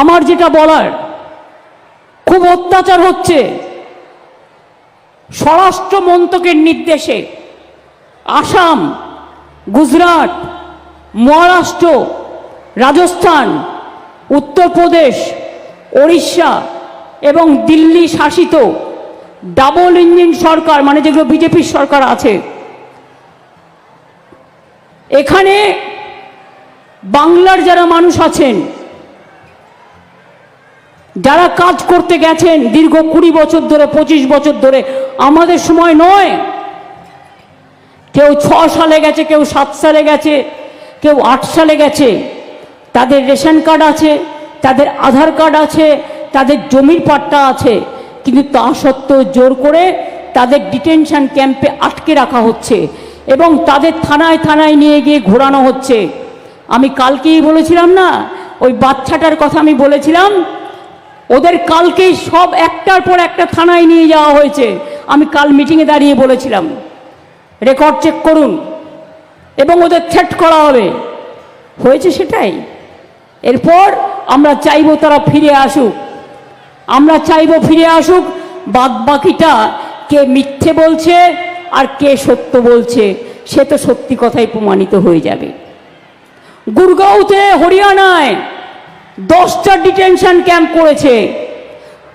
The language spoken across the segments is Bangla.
আমার যেটা বলার, খুব অত্যাচার হচ্ছে। স্বরাষ্ট্র মন্ত্রকের নির্দেশে আসাম, গুজরাট, মহারাষ্ট্র, রাজস্থান, উত্তরপ্রদেশ, ওড়িশা এবং দিল্লি শাসিত ডাবল ইঞ্জিন সরকার মানে যেগুলো বিজেপির সরকার আছে। এখানে বাংলার যারা মানুষ আছেন যারা কাজ করতে গেছেন দীর্ঘ কুড়ি বছর ধরে, পঁচিশ বছর ধরে, আমাদের সময় নয়। কেউ ছ সালে গেছে, কেউ সাত সালে গেছে, কেউ আট সালে গেছে। তাদের রেশন কার্ড আছে, তাদের আধার কার্ড আছে, তাদের জমির পাট্টা আছে। কিন্তু তা সত্ত্বেও জোর করে তাদের ডিটেনশন ক্যাম্পে আটকে রাখা হচ্ছে এবং তাদের থানায় থানায় নিয়ে গিয়ে ঘোরানো হচ্ছে। আমি কালকেই বলেছিলাম না, ওই বাচ্চাটার কথা আমি বলেছিলাম ওদের কালকেই সব একটার পর একটা থানায় নিয়ে যাওয়া হয়েছে। আমি কাল মিটিংয়ে দাঁড়িয়ে বলেছিলাম। রেকর্ড চেক করুন এবং ওদের থ্রেট করা হবে। হয়েছে সেটাই। এরপর আমরা চাইব তারা ফিরে আসুক। আমরা চাইব ফিরে আসুক বাদ বাকিটা কে মিথ্যে বলছে আর কে সত্য বলছে, সে তো সত্যি কথাই প্রমাণিত হয়ে যাবে। গুরগাঁওতে হরিয়ানায় দশটা ডিটেনশন ক্যাম্প করেছে।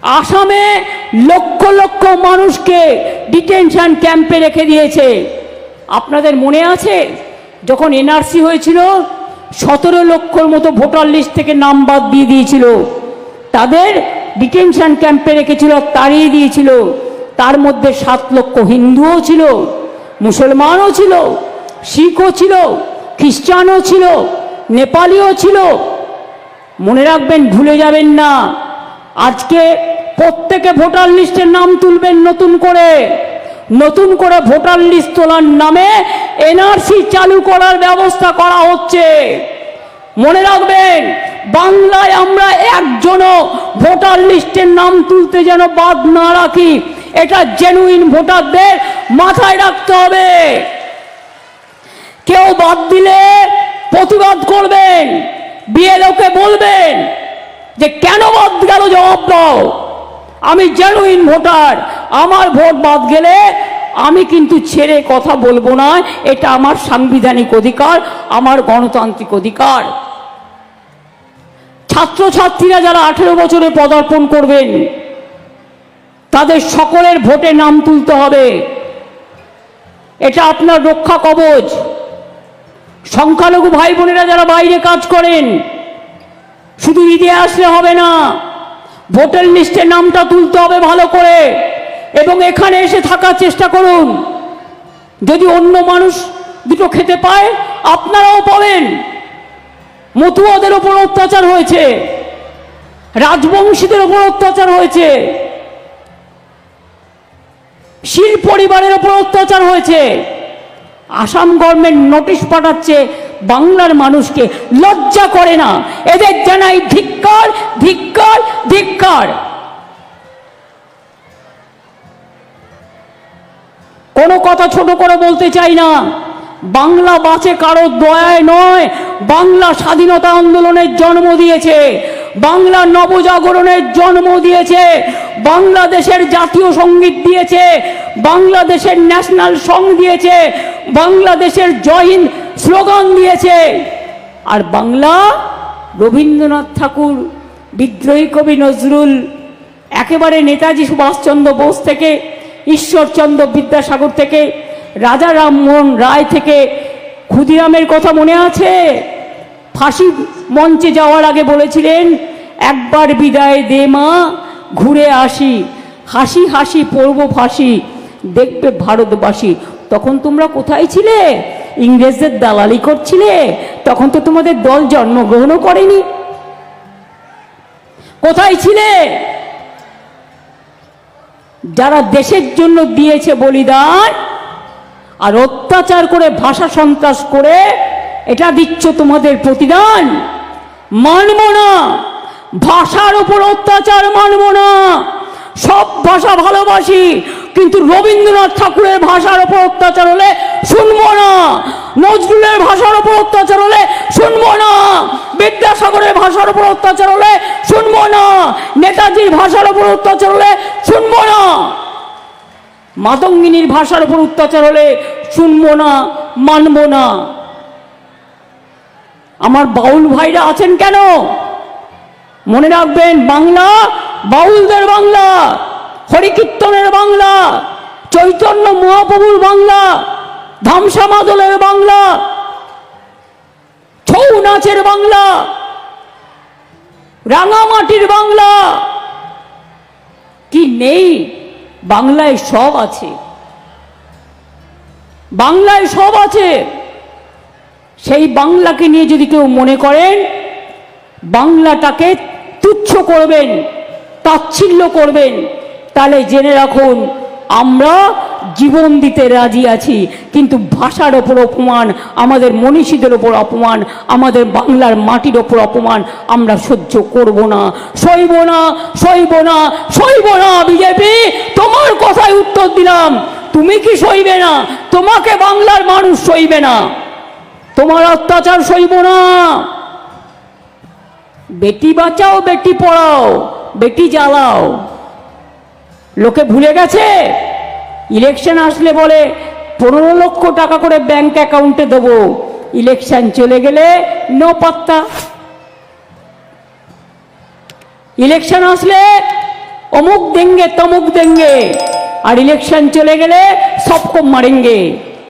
আসামে লক্ষ লক্ষ মানুষকে ডিটেনশন ক্যাম্পে রেখে দিয়েছে। আপনাদের মনে আছে? যখন এনআরসি হয়েছিল, সতেরো লক্ষর মতো ভোটার লিস্ট থেকে নাম বাদ দিয়ে দিয়েছিল। তাদের ডিটেনশন ক্যাম্পে রেখেছিল, তাড়িয়ে দিয়েছিল। তার মধ্যে সাত লক্ষ হিন্দুও ছিল, মুসলমানও ছিল, শিখও ছিল, খ্রিস্টানও ছিল, নেপালিও ছিল মনে রাখবেন, ভুলে যাবেন না। আজকে প্রত্যেকে ভোটার লিস্টের নাম তুলবেন নতুন করে। নতুন করে ভোটার লিস্ট তোলার নামে এনআরসি চালু করার ব্যবস্থা করা হচ্ছে। মনে রাখবেন, বাংলায় আমরা একজনও ভোটার লিস্টের নাম তুলতে যেন বাদ না রাখি। এটা জেনুইন ভোটারদের মাথায় রাখতে হবে। কেউ বাদ দিলে প্রতিবাদ করবেন। বিএলওকে বলবেন যে কেন বাদ গেল জবাব দাও। আমি জেনুইন ভোটার। আমার ভোট বাদ গেলে আমি কিন্তু ছেড়ে কথা বলব না। এটা আমার সাংবিধানিক অধিকার, আমার গণতান্ত্রিক অধিকার। ছাত্রছাত্রীরা যারা আঠেরো বছরে পদার্পণ করবেন, তাদের সকলের ভোটে নাম তুলতে হবে। এটা আপনার রক্ষা কবচ। সংখ্যালঘু ভাই বোনেরা যারা বাইরে কাজ করেন, শুধু ঈদে আসলে হবে না, ভোটার লিস্টে নামটা তুলতে হবে ভালো করে, এবং এখানে এসে থাকার চেষ্টা করুন। যদি অন্য মানুষ দুটো খেতে পায়, আপনারাও পাবেন মতুয়াদের ওপর অত্যাচার হয়েছে, রাজবংশীদের ওপর অত্যাচার হয়েছে, শিল পরিবারের ওপর অত্যাচার হয়েছে। আসাম গভর্নমেন্ট নোটিশ পাঠাচ্ছে, বাংলার মানুষকে লজ্জা করে না। এদের জানাই ধিক্কার ধিক্কার ধিক্কার। কোনো কথা ছোট করে বলতে চাই না। বাংলা বাঁচে কারও দয়ায় নয়। বাংলা স্বাধীনতা আন্দোলনের জন্ম দিয়েছে। বাংলা নবজাগরণের জন্ম দিয়েছে, বাংলাদেশের জাতীয় সংগীত দিয়েছে, বাংলাদেশের ন্যাশনাল সং দিয়েছে, বাংলাদেশের জয় হিন্দ স্লোগান দিয়েছে। আর বাংলা রবীন্দ্রনাথ ঠাকুর, বিদ্রোহী কবি নজরুল, একেবারে নেতাজি সুভাষচন্দ্র বোস থেকে, ঈশ্বরচন্দ্র বিদ্যাসাগর থেকে, রাজা রামমোহন রায় থেকে, ক্ষুদিরামের কথা মনে আছে? ফাঁসি মঞ্চে যাওয়ার আগে বলেছিলেন, একবার বিদায় দে মা, ঘুরে আসি। হাসি হাসি পড়ব ফাঁসি, দেখবে ভারতবাসী। তখন তোমরা কোথায় ছিলে? ইংরেজদের দালালি করছিলে? তখন তো তোমাদের দল জন্মগ্রহণও করেনি। কোথায় ছিলে? যারা দেশের জন্য দিয়েছে বলিদান আর অত্যাচার করে ভাষা সন্ত্রাস করে এটা দিচ্ছ তোমাদের প্রতিদান। মানব না ভাষার উপর অত্যাচার মানব না সব ভাষা ভালোবাসি, কিন্তু রবীন্দ্রনাথ ঠাকুরের ভাষার উপর অত্যাচার হলে শুনব না নজরুলের ভাষার উপর অত্যাচার হলে শুনব না বিদ্যাসাগরের ভাষার উপর অত্যাচার হলে শুনব না নেতাজির ভাষার উপর অত্যাচার হলে শুনব না মাতঙ্গিনীর ভাষার উপর অত্যাচার হলে শুনব না মানবো না আমার বাউল ভাইরা আছেন কেন? মনে রাখবেন, বাংলা বাউলদের বাংলা, হরিকীর্তনের বাংলা, চৈতন্য মহাপ্রভুর বাংলা, ধামসা মাদলের বাংলা, ছৌ নাচের বাংলা, রাঙামাটির বাংলা। কি নেই? বাংলায় সব আছে। বাংলায় সব আছে। সেই বাংলাকে নিয়ে যদি কেউ মনে করেন, বাংলাটাকে তুচ্ছ করবেন, তাচ্ছিল্য করবেন, তাহলে জেনে রাখুন, আমরা জীবন দিতে রাজি আছি, কিন্তু ভাষার ওপর অপমান, আমাদের মনীষীদের ওপর অপমান, আমাদের বাংলার মাটির ওপর অপমান আমরা সহ্য করব না। সইব না সইব না সইব না বিজেপি, তোমার কথায় উত্তর দিলাম। তুমি কি সইবে না? তোমাকে বাংলার মানুষ সইবে না। তোমার অত্যাচার সইব না। বেটি বাঁচাও, বেটি পড়াও, বেটি জ্বালাও। লোকে ভুলে গেছে? ইলেকশন আসলে বলে পনেরো লক্ষ টাকা করে ব্যাংক অ্যাকাউন্টে দেবো। ইলেকশন চলে গেলে নো পাত্তা। ইলেকশন আসলে অমুক দেঙ্গে, তমুক দেঙ্গে। আর ইলেকশন চলে গেলে সবকো মারেঙ্গে।